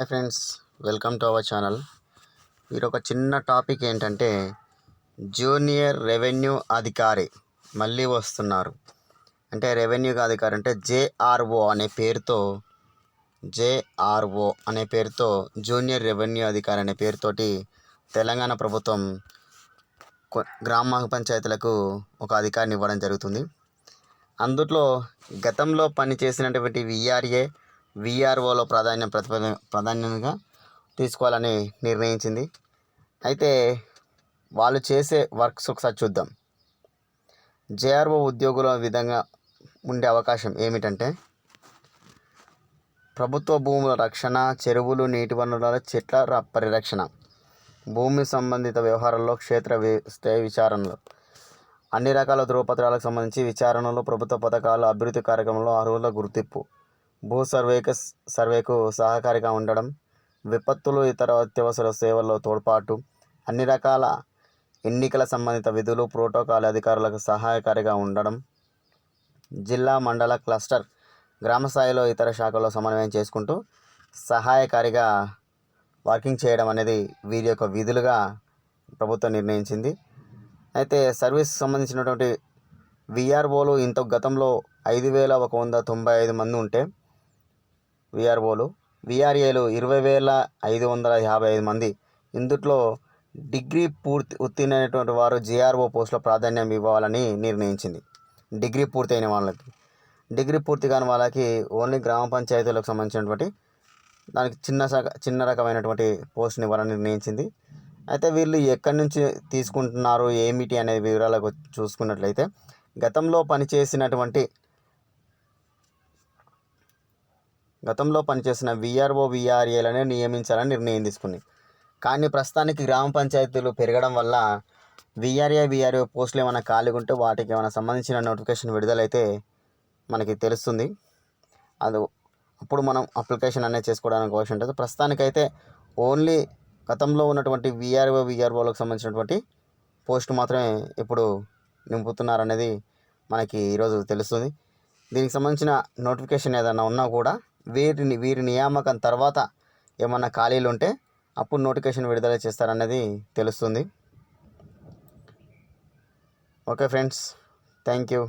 Hi friends welcome to our channel. మీరు ఒక చిన్న టాపిక్ ఏంటంటే జూనియర్ రెవెన్యూ అధికారి మళ్ళీ వస్తున్నారు. అంటే రెవెన్యూ అధికారి అంటే జేఆర్ఓ అనే పేరుతో జేఆర్ఓ అనే పేరుతో జూనియర్ రెవెన్యూ అధికారి అనే పేరుతోటి తెలంగాణ ప్రభుత్వం కొ- గ్రామ పంచాయతీలకు ఒక అధికారిని ఇవ్వడం జరుగుతుంది. అందులో గతంలో పనిచేసినటువంటి విఆర్ఏ విఆర్ఓలో ప్రాధాన్యం ప్రతిపద ప్రాధాన్యంగా తీసుకోవాలని నిర్ణయించింది. అయితే వాళ్ళు చేసే వర్క్స్ ఒకసారి చూద్దాం. జేఆర్ఓ ఉద్యోగుల విధంగా ఉండే అవకాశం ఏమిటంటే ప్రభుత్వ భూముల రక్షణ చెరువులు నీటి వనరుల చెట్ల పరిరక్షణ భూమి సంబంధిత వ్యవహారాల్లో క్షేత్ర స్థాయి విచారణలు అన్ని రకాల ధృవపత్రాలకు సంబంధించి విచారణలు ప్రభుత్వ పథకాలు అభివృద్ధి కార్యక్రమంలో అర్హుల గుర్తింపు భూ సర్వేకి సర్వేకు సహకారిగా ఉండడం విపత్తులు ఇతర అత్యవసర సేవల్లో తోడ్పాటు అన్ని రకాల ఎన్నికల సంబంధిత విధులు ప్రోటోకాల్ అధికారులకు సహాయకారిగా ఉండడం జిల్లా మండల క్లస్టర్ గ్రామ స్థాయిలో ఇతర శాఖల్లో సమన్వయం చేసుకుంటూ సహాయకారిగా వర్కింగ్ చేయడం అనేది వీరి యొక్క విధులుగా ప్రభుత్వం నిర్ణయించింది. అయితే సర్వీస్ సంబంధించినటువంటి విఆర్ఓలు ఇంత గతంలో ఐదు వేల ఒక వంద తొంభై ఐదు మంది ఉంటే విఆర్ఓలు విఆర్ఏలు ఇరవై వేల ఐదు వందల యాభై ఐదు మంది. ఇందుట్లో డిగ్రీ పూర్తి ఉత్తీర్ణమైనటువంటి వారు జేఆర్ఓ పోస్టులో ప్రాధాన్యం ఇవ్వాలని నిర్ణయించింది. డిగ్రీ పూర్తయిన వాళ్ళకి. డిగ్రీ పూర్తి కాని వాళ్ళకి ఓన్లీ గ్రామ పంచాయతీలకు సంబంధించినటువంటి దానికి చిన్న సగ చిన్న రకమైనటువంటి పోస్ట్ని ఇవ్వాలని నిర్ణయించింది. అయితే వీళ్ళు ఎక్కడి నుంచి తీసుకుంటున్నారు ఏమిటి అనే వివరాలకు చూసుకున్నట్లయితే గతంలో పనిచేసినటువంటి గతంలో పనిచేసిన విఆర్ఓ విఆర్ఏలనే నియమించాలని నిర్ణయం తీసుకుంది. కానీ ప్రస్తుతానికి గ్రామ పంచాయతీలు పెరగడం వల్ల విఆర్ఏ విఆర్ఓ పోస్టులు ఏమైనా ఖాళీగా ఉంటే వాటికి ఏమైనా సంబంధించిన నోటిఫికేషన్ విడుదలైతే మనకి తెలుస్తుంది. అది అప్పుడు మనం అప్లికేషన్ అనేది చేసుకోవడానికి అవసరం ఉంటుంది. ప్రస్తుతానికైతే ఓన్లీ గతంలో ఉన్నటువంటి విఆర్ఓ విఆర్ఓలకు సంబంధించినటువంటి పోస్ట్ మాత్రమే ఇప్పుడు నింపుతున్నారనేది మనకి ఈరోజు తెలుస్తుంది. దీనికి సంబంధించిన నోటిఫికేషన్ ఏదైనా ఉన్నా కూడా వీరిని వీరి నియామకం తర్వాత ఏమన్నా ఖాళీలు ఉంటే అప్పుడు నోటిఫికేషన్ విడుదల చేస్తారన్నది తెలుస్తుంది. Okay friends thank you.